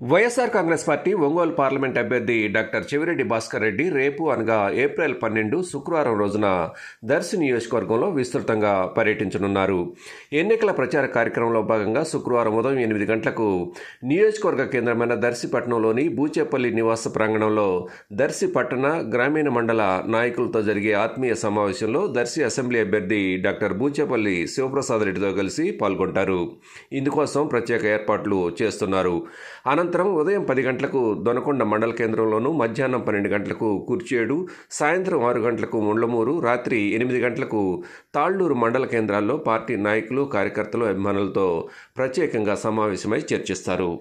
YSR Congress party Ongole parliament అభ్యర్థి doctor Chevireddy Bhaskar Reddy రేపు అనగా ఏప్రిల్ పన్నెండు శుక్రవారం రోజున దర్శి నియోజకవర్గంలో విస్తృతంగా పర్యటించనున్నారు. ఎన్నికల ప్రచార కార్యక్రమంలో భాగంగా శుక్రవారం ఉదయం ఎనిమిది గంటలకు నియోజకవర్గ కేంద్రమైన దర్శి పట్టణంలోని బూచేపల్లి నివాస ప్రాంగణంలో దర్శి పట్టణ గ్రామీణ మండల నాయకులతో జరిగే ఆత్మీయ సమావేశంలో దర్శి అసెంబ్లీ అభ్యర్థి డాక్టర్ బూచేపల్లి శివప్రసాద్ రెడ్డితో కలిసి పాల్గొంటారు. ఇందుకోసం ప్రత్యేక ఏర్పాట్లు చేస్తున్నారు. అనంతరం ఉదయం పది గంటలకు దొనకొండ మండల కేంద్రంలోనూ మధ్యాహ్నం పన్నెండు గంటలకు కుర్చేడు సాయంత్రం ఆరు గంటలకు ముండ్లమూరు రాత్రి ఎనిమిది గంటలకు తాళ్ళూరు మండల కేంద్రాల్లో పార్టీ నాయకులు కార్యకర్తలు అభిమానులతో ప్రత్యేకంగా సమావేశమై చర్చిస్తారు.